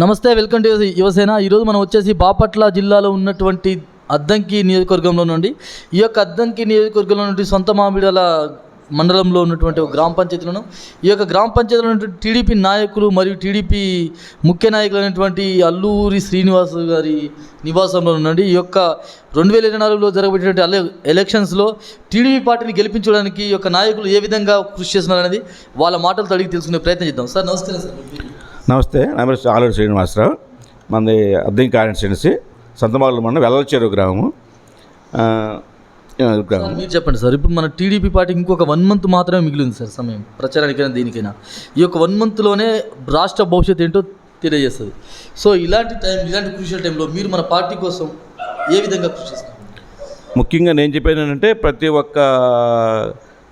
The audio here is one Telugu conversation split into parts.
నమస్తే వెల్కమ్ టు యువసేన ఈరోజు మనం వచ్చేసి బాపట్ల జిల్లాలో ఉన్నటువంటి అద్దంకి నియోజకవర్గంలో నుండి ఈ యొక్క అద్దంకి నియోజకవర్గంలో నుండి సొంత మామిడాల మండలంలో ఉన్నటువంటి గ్రామ పంచాయతీలను ఈ యొక్క గ్రామ పంచాయతీలో ఉన్నటువంటి టీడీపీ నాయకులు మరియు టీడీపీ ముఖ్య నాయకులు అయినటువంటి అల్లూరి శ్రీనివాస్ గారి నివాసంలో ఉండండి ఈ యొక్క రెండు వేల ఇరవై నాలుగులో జరగబడినటువంటి అలె ఎలక్షన్స్లో టీడీపీ పార్టీని గెలిపించడానికి ఈ యొక్క నాయకులు ఏ విధంగా కృషి చేస్తున్నారనేది వాళ్ళ మాటలతో అడిగి తెలుసుకునే ప్రయత్నం చేద్దాం. సార్ నమస్తే సార్. నమస్తే నా పేరు ఆలూరు శ్రీనివాసరావు. మనది అద్దెం కాన్స్టిట్యున్సీ సంతమాగుల మండలం వెల్లల చెరువు గ్రామము గ్రామం మీరు చెప్పండి సార్. ఇప్పుడు మన టీడీపీ పార్టీకి ఇంకొక వన్ మంత్ మాత్రమే మిగిలింది సార్ సమయం ప్రచారానికైనా దీనికైనా. ఈ యొక్క వన్ మంత్లోనే రాష్ట్ర భవిష్యత్తు ఏంటో తెలియజేస్తుంది. సో ఇలాంటి టైం ఇలాంటి క్రూషియల్ టైంలో మీరు మన పార్టీ కోసం ఏ విధంగా కృషి చేస్తారు ముఖ్యంగా నేను చెప్పేది ఏంటంటే ప్రతి ఒక్క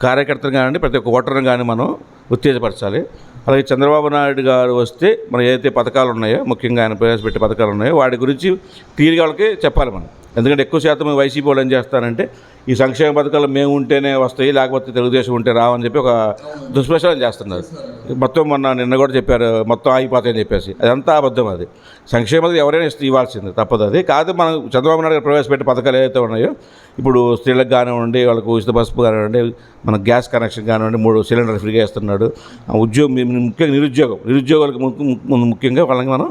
కార్యకర్తను కానివ్వండి ప్రతి ఒక్క ఓటర్ని కానీ మనం ఉత్తేజపరచాలి. అలాగే చంద్రబాబు నాయుడు గారు వస్తే మన ఏదైతే పథకాలు ఉన్నాయో ముఖ్యంగా ఆయన ప్రవేశపెట్టే పథకాలు ఉన్నాయో వాటి గురించి క్లియర్గా వాళ్ళకి చెప్పాలి మనం. ఎందుకంటే ఎక్కువ శాతం వైసీపీ వాళ్ళు ఏం చేస్తారంటే ఈ సంక్షేమ పథకాలు మేము ఉంటేనే వస్తాయి లేకపోతే తెలుగుదేశం ఉంటే రావని చెప్పి ఒక దుష్ప్రచారం చేస్తున్నారు. మొత్తం మొన్న నిన్న కూడా చెప్పారు మొత్తం ఆగిపోతాయని చెప్పేసి. అదంతా అబద్ధం అది. సంక్షేమ పథకం ఎవరైనా ఇస్తే ఇవ్వాల్సింది తప్పదు అది. కాదు మనం చంద్రబాబు నాయుడు గారు ప్రవేశపెట్టే పథకాలు ఏవైతే ఉన్నాయో ఇప్పుడు స్త్రీలకు కానివ్వండి వాళ్ళకు ఉచిత బస్సు కానివ్వండి మన గ్యాస్ కనెక్షన్ కానివ్వండి మూడు సిలిండర్ ఫ్రీగా ఇస్తున్నాడు ఆ ఉద్యోగం ముఖ్యంగా నిరుద్యోగం నిరుద్యోగులకు ముఖ్యంగా వాళ్ళకి మనం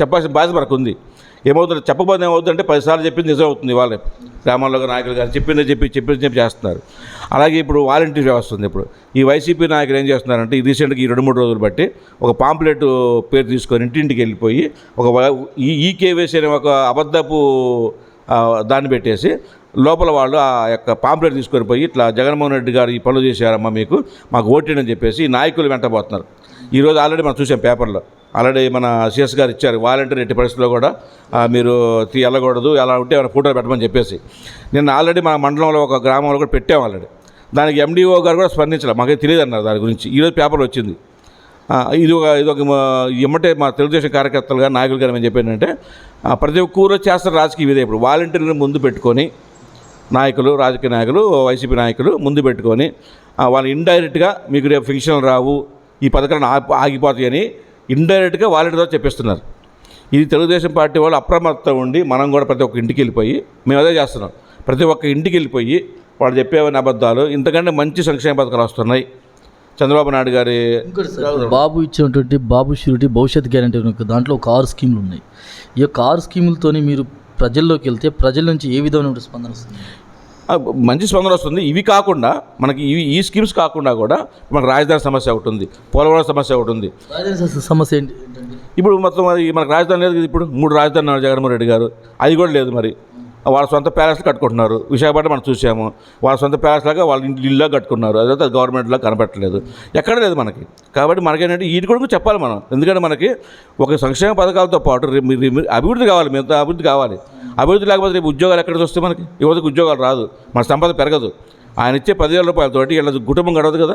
చెప్పాల్సిన బాధ్యత మనకు ఉంది ఏమవుతుంది? చెప్పకపోతే ఏమవుతుందంటే పదిసార్లు చెప్పింది నిజం అవుతుంది వాళ్ళే గ్రామాల్లో నాయకులు కానీ చెప్పిందే చెప్పి చెప్పింది చెప్పి చేస్తున్నారు. అలాగే ఇప్పుడు వాలంటీర్ వ్యవస్థ ఉంది ఇప్పుడు. ఈ వైసీపీ నాయకులు ఏం చేస్తున్నారంటే ఈ రీసెంట్గా ఈ రెండు మూడు రోజులు బట్టి ఒక పాంప్లెట్ పేరు తీసుకొని ఇంటింటికి వెళ్ళిపోయి ఒక ఈ ఈకేవేసి అనే ఒక అబద్ధపు దాన్ని పెట్టేసి లోపల వాళ్ళు ఆ యొక్క పాంప్లెట్ తీసుకొని పోయి ఇట్లా జగన్మోహన్ రెడ్డి గారు ఈ పనులు చేశారమ్మా మీకు మాకు ఓటేనని చెప్పేసి నాయకులు వెంటబోతున్నారు. ఈరోజు ఆల్రెడీ మనం చూసాం పేపర్లో. ఆల్రెడీ మన సిఎస్ గారు ఇచ్చారు వాలంటీర్ ఎట్టి పరిస్థితుల్లో కూడా మీరు తీ వెళ్ళకూడదు అలా ఉంటే ఏమైనా ఫోటోలు పెట్టమని చెప్పేసి. నిన్న ఆల్రెడీ మన మండలంలో ఒక గ్రామంలో కూడా పెట్టాం ఆల్రెడీ. దానికి ఎండిఓ గారు కూడా స్పందించలేదు మాకే తెలియదు అన్నారు దాని గురించి. ఈరోజు పేపర్ వచ్చింది. ఇది ఒక ఇది ఒక మా- మా తెలుగుదేశం కార్యకర్తలుగా నాయకులు గారు ఏమని చెప్పానంటే ప్రతి ఒక్క ఊరో చేస్తారు రాజకీయ విధే ఇప్పుడు. వాలంటీర్ని ముందు పెట్టుకొని నాయకులు రాజకీయ నాయకులు వైసీపీ నాయకులు ముందు పెట్టుకొని వాళ్ళు ఇండైరెక్ట్గా మీకు రేపు ఫిక్షన్లు రావు ఈ పథకాలను ఆగి ఆగిపోతాయని ఇండైరెక్ట్గా వాలంటీర్ ద్వారా చెప్పిస్తున్నారు. ఇది తెలుగుదేశం పార్టీ వాళ్ళు అప్రమత్తం ఉండి మనం కూడా ప్రతి ఒక్క ఇంటికి వెళ్ళిపోయి మేము అదే చేస్తున్నాం. ప్రతి ఒక్క ఇంటికి వెళ్ళిపోయి వాళ్ళు చెప్పేవన్నీ అబద్ధాలు ఇంతకంటే మంచి సంక్షేమ పథకాలు వస్తున్నాయి. చంద్రబాబు నాయుడు గారి బాబు ఇచ్చినటువంటి బాబు షూరిటీ భవిష్యత్ గ్యారంటీ దాంట్లో ఒక ఆరు స్కీములు ఉన్నాయి. ఈ యొక్క ఆరు స్కీములతోని మీరు ప్రజల్లోకి వెళ్తే ప్రజల నుంచి ఏ విధమైన స్పందన వస్తుంది? మంచి స్పందన వస్తుంది. ఇవి కాకుండా మనకి ఇవి ఈ స్కీమ్స్ కాకుండా కూడా మనకు రాజధాని సమస్య ఒకటి ఉంది. పోలవరం సమస్య ఒకటి ఉంది. సమస్య ఏంటి ఇప్పుడు మొత్తం మరి మనకు రాజధాని లేదు కదా ఇప్పుడు? మూడు రాజధాని జగన్మోహన్ రెడ్డి గారు. అది కూడా లేదు మరి. వాళ్ళ సొంత ప్యాలెస్లు కట్టుకుంటున్నారు. విశాఖపట్నం మనం చూసాము. వాళ్ళ సొంత ప్యాలెస్ లాగా వాళ్ళ ఇంటి ఇల్లు కట్టుకున్నారు. అదంతా గవర్నమెంట్లో కనపెట్టలేదు ఎక్కడ లేదు మనకి. కాబట్టి మనకేంటంటే వీటి కూడా చెప్పాలి మనం. ఎందుకంటే మనకి ఒక సంక్షేమ పథకాలతో పాటు అభివృద్ధి కావాలి. మిగతా అభివృద్ధి కావాలి. అభివృద్ధి లేకపోతే రేపు ఉద్యోగాలు ఎక్కడికి వస్తే మనకి? యువతకు ఉద్యోగాలు రాదు. మన సంపద పెరగదు. ఆయన ఇచ్చే పదివేల రూపాయలతోటి వీళ్ళ కుటుంబం గడవదు కదా?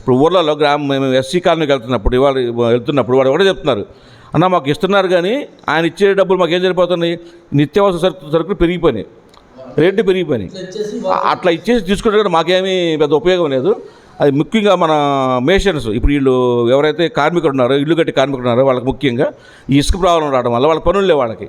ఇప్పుడు ఊర్లలో గ్రామం మేము ఎస్సీ కాలనీకి వెళ్తున్నప్పుడు ఇవాళ వెళ్తున్నప్పుడు వాడు కూడా చెప్తున్నారు. అన్న మాకు ఇస్తున్నారు కానీ ఆయన ఇచ్చే డబ్బులు మాకు ఏం సరిపోతున్నాయి? నిత్యావసర సరుకు సరుకులు పెరిగిపోయినాయి. రేట్లు పెరిగిపోయినాయి. అట్లా ఇచ్చేసి తీసుకుంటే కూడా మాకేమీ పెద్ద ఉపయోగం లేదు. అది ముఖ్యంగా మన మేషన్స్ ఇప్పుడు వీళ్ళు ఎవరైతే కార్మికులు ఉన్నారో ఇల్లు కట్టి కార్మికులు ఉన్నారో వాళ్ళకి ముఖ్యంగా ఈ ఇసుక ప్రాబ్లం రావడం వల్ల వాళ్ళ పనులు లేవు వాళ్ళకి.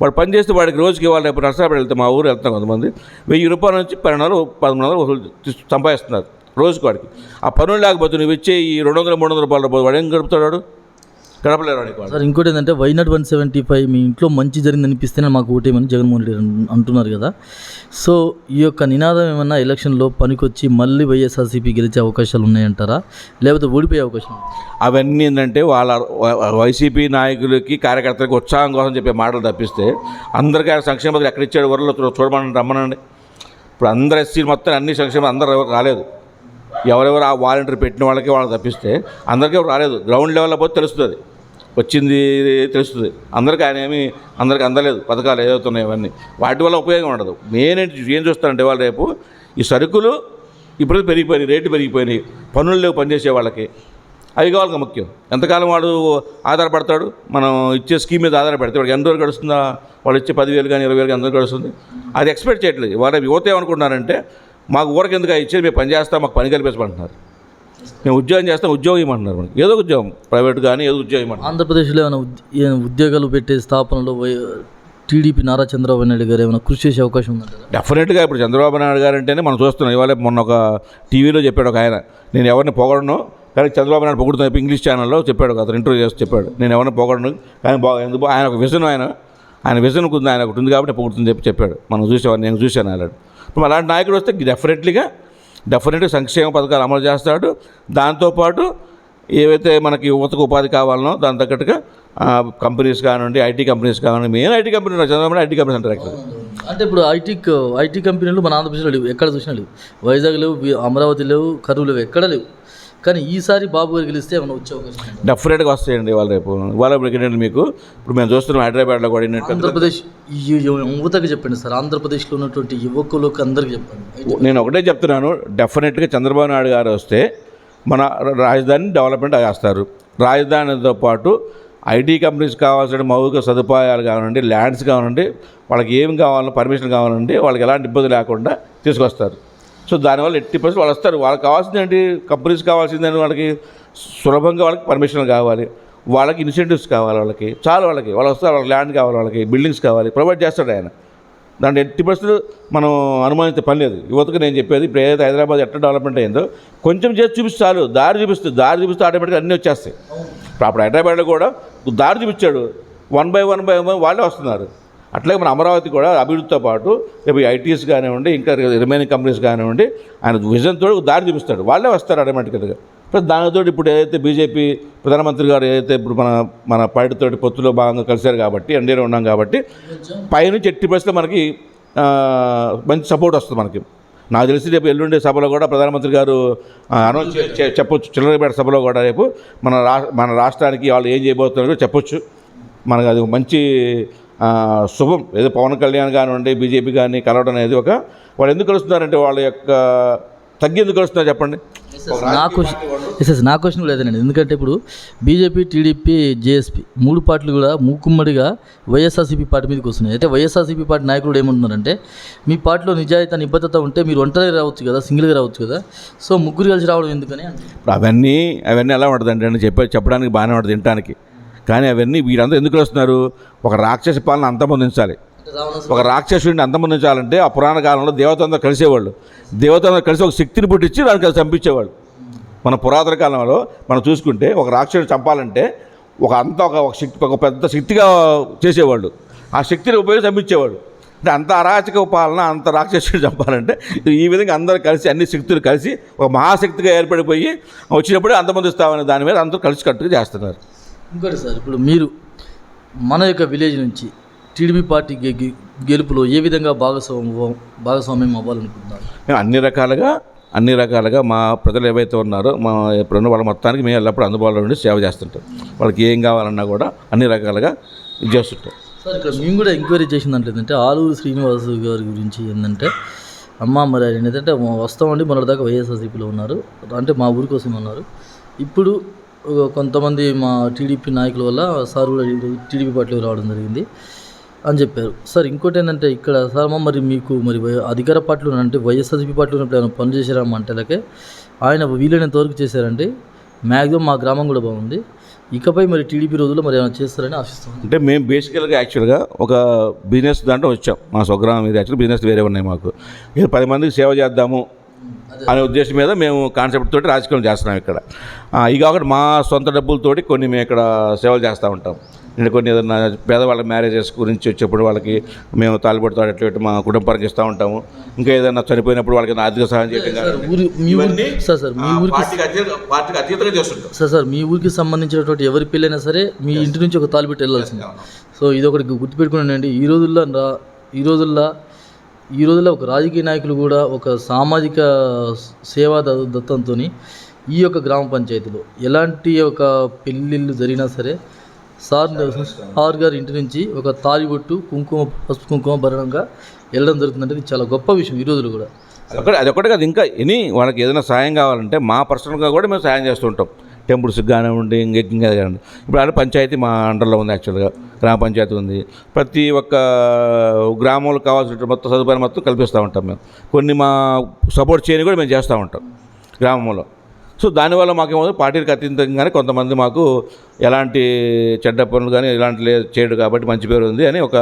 వాళ్ళు పని చేస్తే వాడికి రోజుకి వాళ్ళు రేపు నర్సాపేట వెళ్తే మా ఊరు వెళ్తాం కొంతమంది. వెయ్యి రూపాయల నుంచి పన్నెండు వందలు పదమూడు వందలు వసూలు సంపాదిస్తున్నారు రోజుకి వాడికి. ఆ పనులు లేకపోతే నువ్వు ఇచ్చే ఈ రెండు వందల మూడు వందల రూపాయలు వాడు ఏం గడుపుతాడు గడపలేరు సార్ ఇంకోటి ఏంటంటే why not one seventy five మీ ఇంట్లో మంచి జరిగింది అనిపిస్తేనే మాకు ఓటేమని జగన్మోహన్ రెడ్డి అంటున్నారు కదా. సో ఈ యొక్క నినాదం ఏమన్నా ఎలక్షన్లో పనికొచ్చి మళ్ళీ వైఎస్ఆర్సీపీ గెలిచే అవకాశాలు ఉన్నాయంటారా? లేకపోతే ఓడిపోయే అవకాశం? అవన్నీ ఏంటంటే వాళ్ళ వైసీపీ నాయకులకి కార్యకర్తలకి ఉత్సాహం కోసం చెప్పే మాటలు తప్పిస్తే అందరికీ ఆయన సంక్షేమ పథకాలు ఎక్కడ ఇచ్చాడు ఊర్లో చూ- చూడమని రమ్మనండి. ఇప్పుడు అందరు ఎస్సీలు మొత్తం అన్ని సంక్షేమం అందరు ఎవరు రాలేదు. ఎవరెవరు ఆ వాలంటీర్ పెట్టిన వాళ్ళకి వాళ్ళకి తప్పిస్తే అందరికీ రాలేదు. గ్రౌండ్ లెవెల్లో పోతే తెలుస్తుంది. వచ్చింది తెలుస్తుంది. అందరికీ ఆయన ఏమి అందరికీ అందలేదు. పథకాలు ఏదవుతున్నాయి అవన్నీ. వాటి వల్ల ఉపయోగం ఉండదు. మెయిన్ ఏంటి ఏం చూస్తారంటే వాళ్ళు రేపు ఈ సరుకులు ఇప్పుడు పెరిగిపోయినాయి రేటు పెరిగిపోయినాయి. పనులు లేవు పనిచేసే వాళ్ళకి. అవి కావాలి ముఖ్యం. ఎంతకాలం వాడు ఆధారపడతాడు? మనం ఇచ్చే స్కీమ్ మీద ఆధారపడితే వాడికి ఎంత రోజులు గడుస్తుందా? వాళ్ళు ఇచ్చే పదివేలు కానీ ఇరవై వేలు కానీ ఎంత గడుస్తుంది? అది ఎక్స్పెక్ట్ చేయట్లేదు. వాళ్ళు యువత ఏమనుకుంటున్నారంటే మాకు ఊరికి ఇచ్చేది? మేము పని చేస్తాం మాకు పని కల్పించమంటున్నారు మేము ఉద్యోగం చేస్తాం ఉద్యోగం ఇవ్వమంటున్నారు మనకి. ఏదో ఉద్యోగం ప్రైవేట్ కానీ ఏదో ఉద్యోగం ఇవ్వమంటున్నారు. ఆంధ్రప్రదేశ్లో ఏమైనా ఉద్- ఉద్యోగాలు పెట్టే స్థాపనలో టీడీపీ నారా చంద్రబాబు నాయుడు గారు ఏమైనా కృషి చేసే అవకాశం ఉందంటారా? డెఫినెట్గా ఇప్పుడు చంద్రబాబు నాయుడు గారు అంటేనే మనం చూస్తున్నాం. ఇవాళ మొన్న ఒక టీవీలో చెప్పాడు ఒక ఆయన. నేను ఎవరిని పొగడను కానీ చంద్రబాబు నాయుడు పొగుడుతున్నా చెప్పి ఇంగ్లీష్ ఛానల్లో చెప్పాడు అతను ఇంటర్వ్యూ చేసి చెప్పాడు. నేను ఎవరిని పొగడను కానీ బాగా ఎందుకు ఆయన ఒక విజన్ ఆయన. ఆయన విజన్ ఉంది ఆయన ఒకటి ఉంది కాబట్టి పొగుడుతుంది చెప్పి చెప్పాడు. మనం చూసేవాడిని నేను చూశాను అలాంటి అలాంటి నాయకుడు వస్తే డెఫినెట్లీగా డెఫినెట్గా సంక్షేమ పథకాలు అమలు చేస్తాడు. దాంతోపాటు ఏవైతే మనకి యువతకు ఉపాధి కావాలనో దాని తగ్గట్టుగా కంపెనీస్ కానివ్వండి ఐటీ కంపెనీస్ కానివ్వండి main IT company Chandrababu IT companies అంటారు యాక్చువల్లీ అంటే ఇప్పుడు ఐటీ ఐటీ కంపెనీలు మన ఆంధ్రప్రదేశ్లో లేవు. ఎక్కడ చూసినా లేవు. వైజాగ్ లేవు అమరావతి లేవు కరువు లేవు ఎక్కడ లేవు. కానీ ఈసారి బాబు గారు గెలిస్తే ఏమైనా వచ్చే అవకాశం? డెఫినెట్గా వస్తాయండి వాళ్ళ రేపు. ఇవాళ ఏంటంటే మీకు ఇప్పుడు మేము చూస్తున్నాం హైదరాబాద్లో కూడా ఆంధ్రప్రదేశ్ యువతకి చెప్పండి సార్. ఆంధ్రప్రదేశ్లో ఉన్నటువంటి యువకులకు అందరికి చెప్పండి. నేను ఒకటే చెప్తున్నాను. డెఫినెట్గా చంద్రబాబు నాయుడు గారు వస్తే మన రాజధాని డెవలప్మెంట్ చేస్తారు. రాజధానితో పాటు ఐటీ కంపెనీస్ కావాల్సిన మౌలిక సదుపాయాలు కావాలండి ల్యాండ్స్ కావాలండి వాళ్ళకి ఏం కావాలన్నా పర్మిషన్ కావాలండి వాళ్ళకి ఎలాంటి ఇబ్బంది లేకుండా తీసుకొస్తారు. సో దానివల్ల ఎట్టి పర్సెంట్ వాళ్ళు వస్తారు. వాళ్ళకి కావాల్సింది ఏంటి? కంపెనీస్ కావాల్సిందని వాళ్ళకి సులభంగా వాళ్ళకి పర్మిషన్ కావాలి. వాళ్ళకి ఇన్సెంటివ్స్ కావాలి వాళ్ళకి. చాలు వాళ్ళకి. వాళ్ళు వస్తారు. వాళ్ళకి ల్యాండ్ కావాలి వాళ్ళకి. బిల్డింగ్స్ కావాలి. ప్రొవైడ్ చేస్తాడు ఆయన. దాంట్లో ఎట్టి పరిస్థితులు మనం అనుమానించే పని లేదు. యువతకు నేను చెప్పేది ఇప్పుడు ఏదైతే హైదరాబాద్ ఎట్లా డెవలప్మెంట్ అయిందో కొంచెం చేసి చూపిస్తే చాలు. దారి చూపిస్తుంది దారి చూపిస్తే ఆటోమేటిక్గా అన్నీ వచ్చేస్తాయి. ఇప్పుడు అప్పుడు హైదరాబాద్లో కూడా దారి చూపించాడు. One by one by one వాళ్ళే వస్తున్నారు. అట్లాగే మన అమరావతి కూడా అభివృద్ధితో పాటు రేపు ఐటీఎస్ కానివ్వండి ఇంకా రిమైనింగ్ కంపెనీస్ కానివ్వండి ఆయన విజన్తో దారి చూపిస్తాడు. వాళ్ళే వస్తారు ఆటోమేటిక్గా ఇప్పుడు దానితో ఇప్పుడు ఏదైతే బీజేపీ ప్రధానమంత్రి గారు ఏదైతే ఇప్పుడు మన మన పార్టీతోటి పొత్తులో భాగంగా కలిశారు కాబట్టి ఎన్డీఏలో ఉన్నాం కాబట్టి పైనుంచి ఎట్టి పరిస్థితులు మనకి మంచి సపోర్ట్ వస్తుంది మనకి. నాకు తెలిసి రేపు ఎల్లుండి సభలో కూడా ప్రధానమంత్రి గారు అనౌన్స్ చెప్పొచ్చు. చిల్లరపేట సభలో కూడా రేపు మన రా మన రాష్ట్రానికి వాళ్ళు ఏం చేయబోతున్నారో చెప్పొచ్చు. మనకు అది మంచి శుభం. ఏదో పవన్ కళ్యాణ్ కానివ్వండి బీజేపీ కానీ కలవడం అనేది ఒక వాళ్ళు ఎందుకు కలుస్తున్నారంటే వాళ్ళ యొక్క తగ్గి ఎందుకు కలుస్తున్నారు చెప్పండి. నా క్వశ్చన్ ఎస్ ఎస్ నా క్వశ్చన్ లేదండి. ఎందుకంటే ఇప్పుడు బీజేపీ టీడీపీ జేఎస్పీ మూడు పార్టీలు కూడా మూకుమ్మడిగా వైఎస్ఆర్సీపీ పార్టీ మీదకి వస్తున్నాయి. అయితే వైఎస్ఆర్సీపీ పార్టీ నాయకులు ఏమంటున్నారంటే మీ పార్టీలో నిజాయితీ నిబద్ధత ఉంటే మీరు ఒంటరిగా రావచ్చు కదా సింగిల్గా రావచ్చు కదా సో ముగ్గురు కలిసి రావడం ఎందుకని అవన్నీ అవన్నీ ఎలా ఉంటుందంటే అండి చెప్పే చెప్పడానికి బాగానే ఉంటుంది తినడానికి కానీ అవన్నీ వీరందరూ ఎందుకు వస్తున్నారు ఒక రాక్షస పాలన అంతమొందించాలి ఒక రాక్షసుడిని అంతమొందించాలంటే ఆ పురాణ కాలంలో దేవతంతో కలిసేవాళ్ళు. దేవతంతో కలిసి ఒక శక్తిని పుట్టించి దానికి కలిసి చంపించేవాళ్ళు. మన పురాతన కాలంలో మనం చూసుకుంటే ఒక రాక్షసుని చంపాలంటే ఒక అంత ఒక శక్తి ఒక పెద్ద శక్తిగా చేసేవాళ్ళు. ఆ శక్తిని ఉపయోగించి చంపించేవాడు అంటే అంత అరాచక పాలన అంత రాక్షసుడు చంపాలంటే ఈ విధంగా అందరూ కలిసి అన్ని శక్తులు కలిసి ఒక మహాశక్తిగా ఏర్పడిపోయి వచ్చినప్పుడు అంతమందిస్తామనే దాని మీద అందరూ కలిసి కట్టుగా చేస్తున్నారు. ఇంకోటి సార్ ఇప్పుడు మీరు మన యొక్క విలేజ్ నుంచి టీడీపీ పార్టీ గెలుపులో ఏ విధంగా భాగస్వామ్యం భాగస్వామ్యం అవ్వాలనుకుంటున్నారు? మేము అన్ని రకాలుగా అన్ని రకాలుగా మా ప్రజలు ఏవైతే ఉన్నారో మా ఎప్పుడున్న వాళ్ళ మొత్తానికి మేము ఎల్లప్పుడూ అందుబాటులో ఉండి సేవ చేస్తుంటాం. వాళ్ళకి ఏం కావాలన్నా కూడా అన్ని రకాలుగా ఇది చేస్తుంటాం. సార్ ఇక్కడ మేము కూడా ఎంక్వైరీ చేసిన ఏంటంటే ఆలూరు శ్రీనివాస్ గారి గురించి ఏంటంటే అమ్మ మరి ఆయన ఏంటంటే వస్తామండి మొన్నటి దాకా వైఎస్ఆర్సీపీలో ఉన్నారు. అంటే మా ఊరి కోసం ఉన్నారు. ఇప్పుడు కొంతమంది మా టీడీపీ నాయకుల వల్ల సార్ కూడా టీడీపీ పార్టీలోకి రావడం జరిగింది అని చెప్పారు. సార్ ఇంకోటి ఏంటంటే ఇక్కడ సార్ అమ్మ మరి మీకు మరి వై- అధికార పార్టీలో అంటే వైఎస్ఆర్సీపీ పార్టీలో ఉన్నప్పుడు ఏమైనా పనులు చేశారా మంటలకే ఆయన వీలైనంత వరకు చేశారండి. మ్యాక్సిమం మా గ్రామం కూడా బాగుంది. ఇకపై మరి టీడీపీ రోజుల్లో మరి ఏమైనా చేస్తారని ఆశిస్తాం అంటే మేము బేసికల్గా యాక్చువల్గా ఒక బిజినెస్ దాంట్లో వచ్చాం. మా స్వగ్రామం మీద యాక్చువల్ బిజినెస్ వేరే ఉన్నాయి మాకు. పది మందికి సేవ చేద్దాము అనే ఉద్దేశం మీద మేము కాన్సెప్ట్ తోటి రాజకీయం చేస్తున్నాం ఇక్కడ. ఆ, ఇవి కాకుండా మా సొంత డబ్బులతోటి కొన్ని మేము ఇక్కడ సేవలు చేస్తూ ఉంటాం. అంటే కొన్ని ఏదైనా పేదవాళ్ళ మ్యారేజెస్ గురించి వచ్చేప్పుడు వాళ్ళకి మేము తాలిబొట్టు అట్లా ఇట్లా మా కుటుంబానికి ఇస్తూ ఉంటాము. ఇంకా ఏదైనా చనిపోయినప్పుడు వాళ్ళకి ఆర్థిక సహాయం చేయడం సార్ సార్ సార్ మీ ఊరికి సంబంధించినటువంటి ఎవరి పెళ్ళైనా సరే మీ ఇంటి నుంచి ఒక తాలిబెట్టి వెళ్ళాల్సింది. సో ఇది ఒకటి గుర్తుపెట్టుకున్నానండి. ఈ రోజుల్లో ఈ రోజుల్లో ఈ రోజుల్లో ఒక రాజకీయ నాయకులు కూడా ఒక సామాజిక సేవా ద- దత్తంతో ఈ యొక్క గ్రామ పంచాయతీలో ఎలాంటి ఒక పెళ్ళిళ్ళు జరిగినా సరే సార్ సార్ గారి ఇంటి నుంచి ఒక తాలిబొట్టు కుంకుమ పసుపు కుంకుమ భరణంగా వెళ్ళడం జరుగుతుందంటే ఇది చాలా గొప్ప విషయం ఈ రోజులు కూడా. అదొకటి అదొకటి కాదు. ఇంకా ఎనీ వాళ్ళకి ఏదైనా సాయం కావాలంటే మా పర్సనల్గా కూడా మేము సాయం చేస్తుంటాం టెంపుల్స్కి కానివ్వండి ఇంకా కానివ్వండి ఇప్పుడు ఆడ పంచాయతీ మా అండర్లో ఉంది యాక్చువల్గా గ్రామ పంచాయతీ ఉంది. ప్రతి ఒక్క గ్రామంలో కావాల్సిన మొత్తం సదుపాయం మొత్తం కల్పిస్తూ ఉంటాం మేము. కొన్ని మా సపోర్ట్ చేయని కూడా మేము చేస్తూ ఉంటాం గ్రామంలో. సో దానివల్ల మాకేమో పార్టీలకు అతీతంగానే కొంతమంది మాకు ఎలాంటి చెడ్డ పనులు కానీ ఇలాంటి లేదు చేయడు కాబట్టి మంచి పేరు ఉంది అని ఒక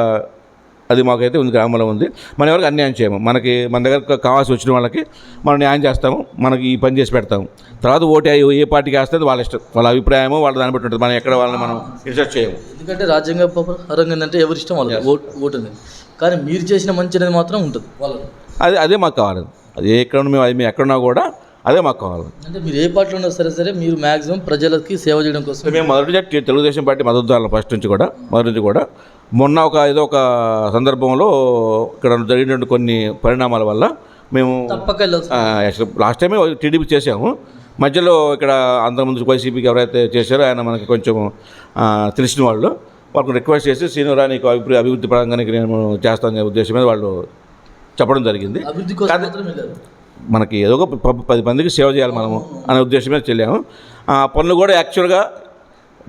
అది మాకైతే ఉంది గ్రామంలో ఉంది. మనం ఎవరికి అన్యాయం చేయము. మనకి మన దగ్గర కావాల్సి వచ్చిన వాళ్ళకి మనం న్యాయం చేస్తాము మనకి ఈ పని చేసి పెడతాము. తర్వాత ఓటు ఏ- ఏ పార్టీకి వేస్తే వాళ్ళ ఇష్టం. వాళ్ళ అభిప్రాయము వాళ్ళ దాన్ని బట్టి ఉంటుంది. మనం ఎక్కడ వాళ్ళని మనం రీసెర్చ్ చేయము. ఎందుకంటే రాజ్యాంగ పరంగా ఏంటంటే ఎవరి ఇష్టం వాళ్ళకి? ఓటు ఓటు అనేది. కానీ మీరు చేసిన మంచి అనేది మాత్రం ఉంటుంది వాళ్ళకి. అది అదే మాకు కావాలి. అది ఎక్కడ మేము అది మేము ఎక్కడున్నా కూడా అదే మాకు కావాలి. అంటే మీరు ఏ పార్టీలో ఉన్నా సరే సరే మీరు మాక్సిమం ప్రజలకి సేవ చేయడం కోసం మేము మొదటి నుంచి తెలుగుదేశం పార్టీ మద్దతుదారులు ఫస్ట్ నుంచి కూడా మొదటి నుంచి కూడా. మొన్న ఒక ఏదో ఒక సందర్భంలో ఇక్కడ జరిగినటువంటి కొన్ని పరిణామాల వల్ల మేము తప్పక లాస్ట్ టైమే టీడీపీ చేసాము మధ్యలో ఇక్కడ అంతకుముందు వైసీపీకి ఎవరైతే చేశారో ఆయన మనకి కొంచెం తెలిసిన వాళ్ళు. వాళ్ళకి రిక్వెస్ట్ చేసి సీనియరా నీకు అభివృద్ధి అభివృద్ధి పరంగా నేను చేస్తాను ఉద్దేశం మీద వాళ్ళు చెప్పడం జరిగింది. మనకి ఏదో ఒక ప- పది మందికి సేవ చేయాలి మనము అనే ఉద్దేశం మీద చెల్లాము. ఆ పనులు కూడా యాక్చువల్గా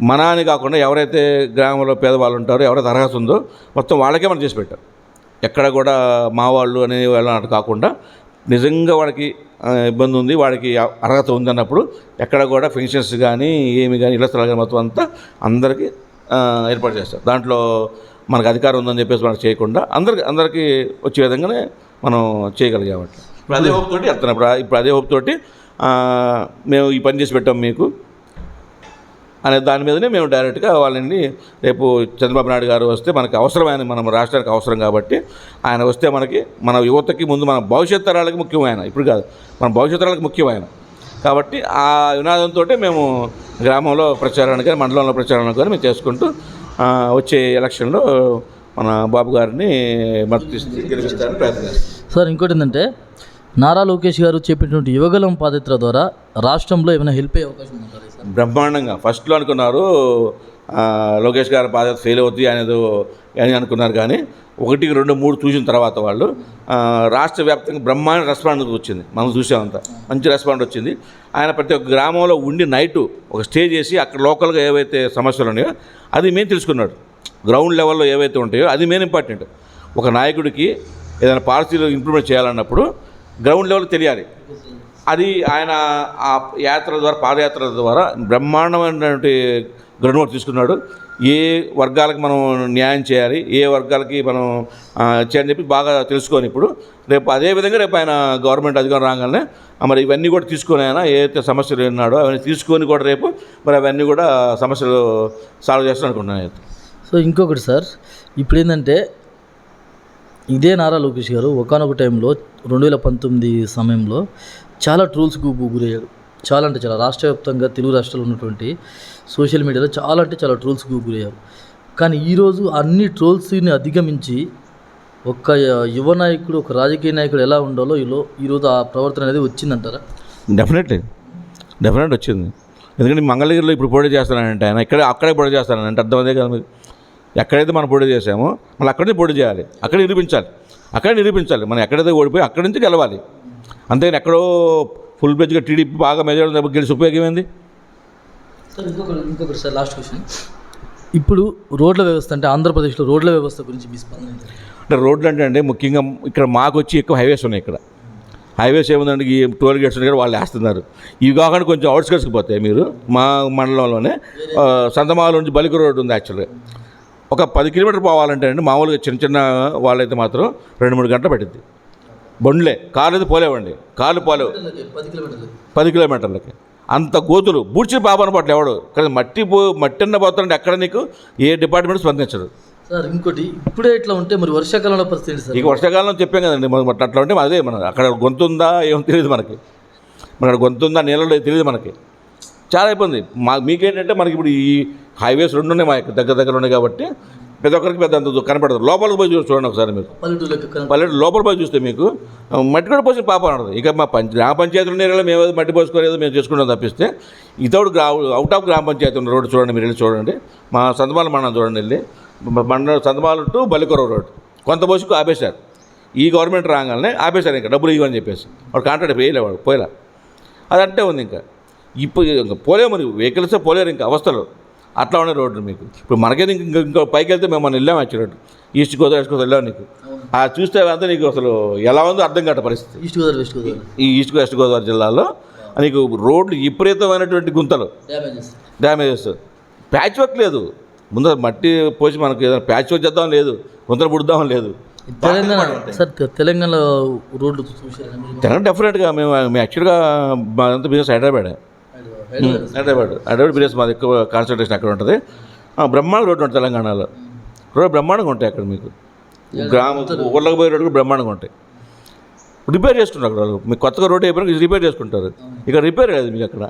మన అని కాకుండా ఎవరైతే గ్రామంలో పేదవాళ్ళు ఉంటారో ఎవరైతే అర్హత ఉందో మొత్తం వాళ్ళకే మనం చేసి పెట్టాం. ఎక్కడ కూడా మా వాళ్ళు అనే వాళ్ళు కాకుండా నిజంగా వాడికి ఇబ్బంది ఉంది వాడికి అర్హత ఉంది అన్నప్పుడు ఎక్కడ కూడా ఫంక్షన్స్ కానీ ఏమి కానీ ఇళ్ళ స్థలాలు కానీ మొత్తం అంతా అందరికీ ఏర్పాటు చేస్తారు. దాంట్లో మనకు అధికారం ఉందని చెప్పేసి మనకు చేయకుండా అందరికి అందరికీ వచ్చే విధంగానే మనం చేయగలిగామట ఇప్పుడు అదే హోప్ తోటి వెళ్తున్నాం. ఇప్పుడు అదే హోప్ మేము ఈ పని చేసి పెట్టాం మీకు. అనే దాని మీదనే మేము డైరెక్ట్గా వాళ్ళని రేపు చంద్రబాబు నాయుడు గారు వస్తే మనకి అవసరమైన మన రాష్ట్రానికి అవసరం కాబట్టి ఆయన వస్తే మనకి మన యువతకి ముందు మన భవిష్యత్ తరాలకి ముఖ్యం ఆయన. ఇప్పుడు కాదు మన భవిష్యత్ తరాలకు ముఖ్యం ఆయన. కాబట్టి ఆ వినాదంతో మేము గ్రామంలో ప్రచారాన్ని కానీ మండలంలో ప్రచారాన్ని కానీ మేము చేసుకుంటూ వచ్చే ఎలక్షన్లో మన బాబు గారిని మద్దతు ఇస్తే గెలిపిస్తారని ప్రయత్నిస్తాం. సార్ ఇంకోటి ఏంటంటే నారా లోకేష్ గారు చెప్పినటువంటి యువగలం పాదయాత్ర ద్వారా రాష్ట్రంలో ఏమైనా హెల్ప్ అయ్యే అవకాశం ఉంటుంది బ్రహ్మాండంగా. ఫస్ట్లో అనుకున్నారు లోకేష్ గారి పాదయాత్ర ఫెయిల్ అవుతుంది అనేది అని అనుకున్నారు కానీ ఒకటికి రెండు మూడు చూసిన తర్వాత వాళ్ళు రాష్ట్ర వ్యాప్తంగా బ్రహ్మాండ రెస్పాండ్ వచ్చింది. మనం చూసామంతా మంచి రెస్పాండ్ వచ్చింది. ఆయన ప్రతి ఒక్క గ్రామంలో ఉండి నైటు ఒక స్టే చేసి అక్కడ లోకల్గా ఏవైతే సమస్యలు ఉన్నాయో అది మేము తెలుసుకున్నాడు. గ్రౌండ్ లెవెల్లో ఏవైతే ఉంటాయో అది మెయిన్ ఇంపార్టెంట్ ఒక నాయకుడికి ఏదైనా పాలసీలు ఇంప్లిమెంట్ చేయాలన్నప్పుడు గ్రౌండ్ లెవెల్ తెలియాలి. అది ఆయన ఆ యాత్ర ద్వారా పాదయాత్ర ద్వారా బ్రహ్మాండమైనటువంటి గ్రౌండ్ తీసుకున్నాడు. ఏ వర్గాలకు మనం న్యాయం చేయాలి ఏ వర్గాలకి మనం చేయని చెప్పి బాగా తెలుసుకొని ఇప్పుడు రేపు అదే విధంగా రేపు ఆయన గవర్నమెంట్ అధికారం రాగానే మరి ఇవన్నీ కూడా తీసుకొని ఆయన ఏదైతే సమస్యలు ఉన్నాడో అవన్నీ తీసుకొని కూడా రేపు మరి అవన్నీ కూడా సమస్యలు సాల్వ్ చేస్తాను అనుకుంటున్నాను సో ఇంకొకటి సార్ ఇప్పుడు ఏంటంటే ఇదే నారా లోకేష్ గారు ఒకనొక టైంలో రెండు వేల పంతొమ్మిది సమయంలో చాలా ట్రోల్స్కు గురయ్యాడు చాలా అంటే చాలా రాష్ట్ర వ్యాప్తంగా తెలుగు రాష్ట్రాలు ఉన్నటువంటి సోషల్ మీడియాలో చాలా అంటే చాలా ట్రోల్స్కు గురయ్యారు. కానీ ఈరోజు అన్ని ట్రోల్స్ని అధిగమించి ఒక యువ నాయకుడు ఒక రాజకీయ నాయకుడు ఎలా ఉండాలో ఈలో ఈరోజు ఆ ప్రవర్తన అనేది వచ్చిందంటారా? డెఫినెట్లీ డెఫినెట్ వచ్చింది. ఎందుకంటే మంగళగిరిలో ఇప్పుడు పోటీ చేస్తానంటే ఆయన ఇక్కడ అక్కడే పోటీ చేస్తానంటే అర్థమైందే కదా మీరు ఎక్కడైతే మనం పోటీ చేసామో మళ్ళీ అక్కడే పోటీ చేయాలి. అక్కడ నిరూపించాలి. అక్కడే నిరూపించాలి. మనం ఎక్కడైతే ఓడిపోయి అక్కడి నుంచి గెలవాలి. అంతేగాని ఎక్కడో ఫుల్ పేజ్గా టీడీపీ బాగా మెజారిటీ గెలిచి ఉపయోగం ఏంది? సార్ ఇంకొకటి ఇంకొకటి సార్ లాస్ట్ క్వశ్చన్ ఇప్పుడు రోడ్ల వ్యవస్థ అంటే ఆంధ్రప్రదేశ్లో రోడ్ల వ్యవస్థ గురించి మీ స్పందన? అంటే రోడ్లు అంటే అంటే ముఖ్యంగా ఇక్కడ మాకు వచ్చి ఎక్కువ హైవేస్ ఉన్నాయి ఇక్కడ. హైవేస్ ఏముందంటే ఈ టోల్ గేట్స్ ఉన్నాయి కూడా వాళ్ళు వేస్తున్నారు. ఇవి కాకుండా కొంచెం అవుట్స్కట్స్కి పోతాయి మీరు మా మండలంలోనే సంతమాల నుంచి బలిక రోడ్డు ఉంది యాక్చువల్గా ఒక పది కిలోమీటర్ పోవాలంటే అండి మామూలుగా చిన్న చిన్న వాళ్ళైతే మాత్రం రెండు మూడు గంటలు పట్టింది బండ్లే కార్లు అయితే పోలేవండి. కార్లు పోలేవు పది కిలోమీటర్లు పది కిలోమీటర్లకి. అంత గోతులు. బూడ్చి పాపన పట్ల ఎవడు? కానీ మట్టి పో మట్టి అన్న పోతుంటే ఎక్కడ నీకు? ఏ డిపార్ట్మెంట్ స్పందించడు. సార్ ఇంకోటి ఇప్పుడే ఇట్లా ఉంటే మరి వర్షాకాలంలో పరిస్థితి సార్? ఇక వర్షాకాలం చెప్పాం కదండి మనం అట్లా ఉంటే అదే మన అక్కడ గొంతు ఉందా ఏమో తెలియదు మనకి. మన అక్కడ గొంతు ఉందా నీళ్ళలో తెలియదు మనకి. చాలా ఇబ్బంది మా మీకేంటంటే మనకి ఇప్పుడు ఈ హైవేస్ రెండు ఉన్నాయి మా దగ్గర దగ్గర ఉన్నాయి కాబట్టి ప్రతి ఒక్కరికి పెద్ద అంత కనపడదు. లోపలికి పోయి చూసి చూడండి ఒకసారి కన- పల్లెటూరు లోపల పోయి చూస్తే మీకు మట్టి కూడా పోసిన పాప అనదు. ఇక మా పంచ గ్రామ పంచాయతీల నీళ్ళలో మేము ఏదో మట్టి పోసుకోలేదు మేము చేసుకుంటాం తప్పిస్తే ఇతడు గ్రా అవుట్ ఆఫ్ గ్రామ పంచాయతీ ఉన్న రోడ్డు చూడండి మీరు వెళ్ళి చూడండి. మా సంతమాల మండలం చూడండి వెళ్ళి. మండలం సంతమాల టు బలికొర రోడ్. కొంత పోసుకు ఆపేశారు. ఈ గవర్నమెంట్ రాగానే ఆపేశారు ఇంకా డబ్బులు ఇవ్వని చెప్పేసి. వాడు కాంట్రాక్ట్ వేయలే వాడు పోయలే. అది అంటే ఉంది ఇంకా. ఇప్పుడు ఇంకా పోలేము వెహికల్సే పోలేరు ఇంకా అవస్థలు. అట్లా ఉన్నాయి రోడ్లు మీకు. ఇప్పుడు మనకైతే ఇంక ఇంకో పైకి వెళ్తే మేము మనం వెళ్ళాము actual east Godavari west Godavari వెళ్ళాము నీకు. ఆ చూస్తే అంతా నీకు అసలు ఎలా ఉందో అర్థం కాట పరిస్థితి. ఈస్ట్ గోదావరి వెస్ట్ గోదావరి ఈ ఈస్ట్ వెస్ట్ గోదావరి జిల్లాలో నీకు రోడ్లు విపరీతమైనటువంటి గుంతలు. డ్యామేజెస్ ప్యాచ్ వర్క్ లేదు. ముందు మట్టి పోసి మనకి ఏదైనా ప్యాచ్ వర్క్ చేద్దాం లేదు. గుంతలు పుడుదాం లేదు. తెలంగాణ సార్ తె- తెలంగాణలో రోడ్లు? తెలంగాణ డెఫినెట్గా మేము మేము యాక్చువల్గా మా అంతా బిజినెస్ హైదరాబాద్. హైదరాబాద్ హైదరాబాద్. బిజినెస్ మాది ఎక్కువ కాన్సన్ట్రేషన్ అక్కడ ఉంటుంది. బ్రహ్మాండ రోడ్డు ఉంటుంది తెలంగాణలో. రోడ్ బ్రహ్మాండంగా ఉంటాయి అక్కడ మీకు. గ్రామ ఊళ్ళకి పోయే రోడ్డు బ్రహ్మాండంగా ఉంటాయి. రిపేర్ చేసుకుంటారు అక్కడ వాళ్ళు. మీకు కొత్తగా రోడ్ అయిపోయినా రిపేర్ చేసుకుంటారు. ఇక్కడ రిపేర్ లేదు మీకు అక్కడ.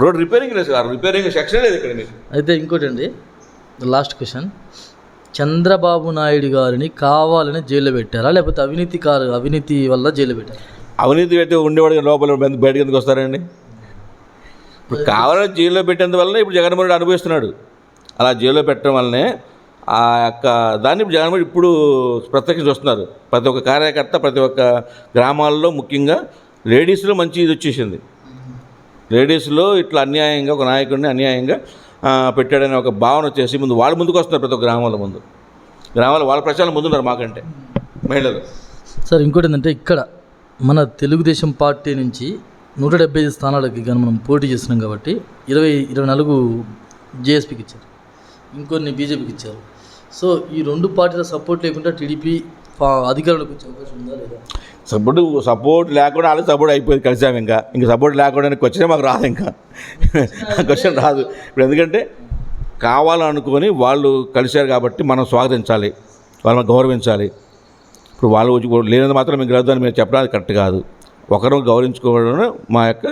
రోడ్ రిపేరింగ్ లేదు సార్. రిపేరింగ్ సెక్షన్ లేదు ఇక్కడ మీకు. అయితే ఇంకోటి అండి. లాస్ట్ క్వశ్చన్ చంద్రబాబు నాయుడు గారిని కావాలని జైల్లో పెట్టారా? లేకపోతే అవినీతి కారు అవినీతి వల్ల జైల్లో పెట్టారా? అవినీతి అయితే ఉండేవాడికి లోపల బయట- బయటకు ఎందుకు వస్తారండి? ఇప్పుడు కావాలని జైల్లో పెట్టేందువల్లనే ఇప్పుడు జగన్మోహన్ అనుభవిస్తున్నాడు. అలా జైల్లో పెట్టడం వల్లనే ఆ యొక్క దాన్ని ఇప్పుడు జగన్మోహన్ ఇప్పుడు ప్రత్యక్ష చూస్తున్నారు. ప్రతి ఒక్క కార్యకర్త ప్రతి ఒక్క గ్రామాల్లో ముఖ్యంగా లేడీస్లో మంచి ఇది వచ్చేసింది. లేడీస్లో ఇట్లా అన్యాయంగా ఒక నాయకుడిని అన్యాయంగా పెట్టాడనే ఒక భావన వచ్చేసి ముందు వాళ్ళు ముందుకు వస్తున్నారు ప్రతి ఒక్క గ్రామాల ముందు. గ్రామాల వాళ్ళ ప్రచారం ముందున్నారు మాకంటే మహిళలు. సార్ ఇంకోటి ఏంటంటే ఇక్కడ మన తెలుగుదేశం పార్టీ నుంచి నూట డెబ్బై ఐదు స్థానాలకి కానీ మనం పోటీ చేస్తున్నాం కాబట్టి ఇరవై ఇరవై నాలుగు జేఎస్పీకి ఇచ్చారు. ఇంకొన్ని బీజేపీకి ఇచ్చారు. సో ఈ రెండు పార్టీల సపోర్ట్ లేకుండా టీడీపీ అధికారులకు వచ్చే అవకాశం ఉందా లేదా? సపోర్ట్ సపోర్ట్ లేకుండా వాళ్ళు సపోర్ట్ అయిపోయింది కలిసాం ఇంకా. ఇంకా సపోర్ట్ లేకుండా క్వశ్చన్ మాకు రాదు ఇంకా. క్వశ్చన్ రాదు. ఇప్పుడు ఎందుకంటే కావాలనుకొని వాళ్ళు కలిశారు కాబట్టి మనం స్వాగతించాలి. వాళ్ళని గౌరవించాలి. ఇప్పుడు వాళ్ళు వచ్చి లేనిది మాత్రం మీకు గెలవద్దని మీరు చెప్పడానికి కరెక్ట్ కాదు. ఒకరు గౌరవించుకోవడం మా యొక్క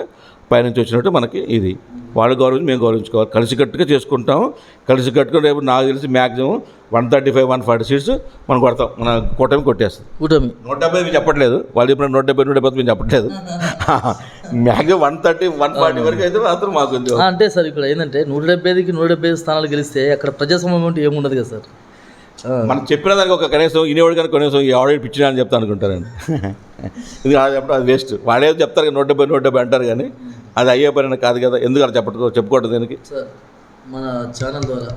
పైనుంచి వచ్చినట్టు మనకి ఇది. వాళ్ళు గౌరవించి మేము గౌరవించుకోవాలి. కలిసికట్టుగా చేసుకుంటాము. కలిసికట్టుగా రేపు నాకు తెలిసి maximum one thirty five one forty seats మనం కొడతాం. మన కూటమి కొట్టేస్తాం కూటమి. నూట డెబ్బై మేము చెప్పట్లేదు. వాళ్ళు చెప్పిన నూట డెబ్బై నూట డెబ్బై మేము చెప్పట్లేదు. Maximum one thirty one forty వరకు అయితే మాత్రం మాకు అంటే సార్ ఇక్కడ ఏంటంటే నూట డెబ్బై ఐదుకి నూట డెబ్బై ఐదు స్థానాలు గెలిస్తే అక్కడ ప్రజాస్వామ్యం ఏముండదు కదా సార్? మనం చెప్పిన దానికి ఒక కనీసం ఇనేవాడు కానీ కనీసం ఈ ఆడిట్ పిచ్చినా అని చెప్తా అనుకుంటారండి. ఇది చెప్పడం అది వేస్ట్. వాళ్ళేదో చెప్తారు నూట డెబ్బై నూట డెబ్బై అంటారు కానీ అది అయ్యే పని కాదు కదా. ఎందుకు అలా చెప్పట్టు చెప్పుకోవడం దీనికి? సార్ మన ఛానల్ ద్వారా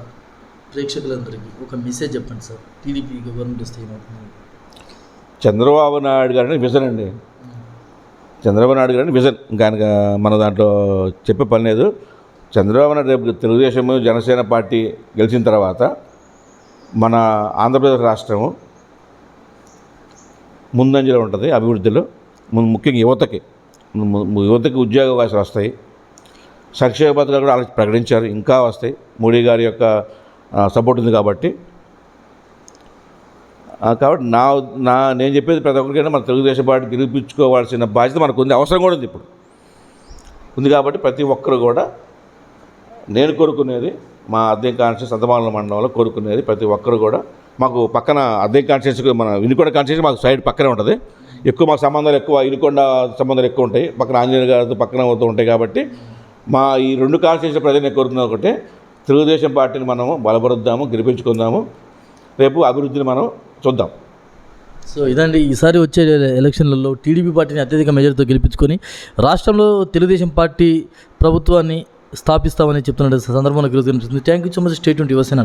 ప్రేక్షకులందరికీ ఒక మెసేజ్ చెప్పండి సార్. టీడీపీ గవర్నమెంట్ వస్తే చంద్రబాబు నాయుడు గారిని విజన్ అండి. చంద్రబాబు నాయుడు గారిని విజన్. ఇంకా ఆయనకి మన దాంట్లో చెప్పే పని లేదు. చంద్రబాబు నాయుడు రేపు తెలుగుదేశం జనసేన పార్టీ గెలిచిన తర్వాత మన ఆంధ్రప్రదేశ్ రాష్ట్రము ముందంజలో ఉంటుంది అభివృద్ధిలో. ముఖ్యంగా యువతకి. యువతకి ఉద్యోగ అవకాశాలు వస్తాయి. సంక్షేమ పథకాలు కూడా ఆలోచి ప్రకటించారు. ఇంకా వస్తాయి. మోడీ గారి యొక్క సపోర్ట్ ఉంది కాబట్టి. కాబట్టి నా నా నేను చెప్పేది ప్రతి ఒక్కరికైనా మన తెలుగుదేశం పార్టీ గెలిపించుకోవాల్సిన బాధ్యత మనకు ఉంది. అవసరం కూడా ఉంది ఇప్పుడు. ఉంది కాబట్టి ప్రతి ఒక్కరు కూడా నేను కోరుకునేది మా అద్దెం కాన్షియస్ సంతమాల మండలంలో కోరుకునేది ప్రతి ఒక్కరు కూడా. మాకు పక్కన అద్దెం కాన్షియస్ మన వినుకొండ కాన్షియస్ మాకు సైడ్ పక్కనే ఉంటుంది. ఎక్కువ మాకు సంబంధాలు ఎక్కువ వినుకొండ సంబంధాలు ఎక్కువ ఉంటాయి. పక్కన ఆంజనేయ గారితో పక్కన అవుతూ ఉంటాయి కాబట్టి మా ఈ రెండు కాన్స్టిట్యూషన్ ప్రజలు నేను కోరుకున్నది ఒకటే. తెలుగుదేశం పార్టీని మనము బలపరుద్దాము గెలిపించుకుందాము. రేపు అభివృద్ధిని మనం చూద్దాం. సో ఇదండి ఈసారి వచ్చే ఎలక్షన్లలో టీడీపీ పార్టీని అత్యధిక మెజార్టీతో గెలిపించుకొని రాష్ట్రంలో తెలుగుదేశం పార్టీ ప్రభుత్వాన్ని స్థాపిస్తామని చెప్తున్న సందర్భంలో కలుగుతుంది thank you so much state Yuvasena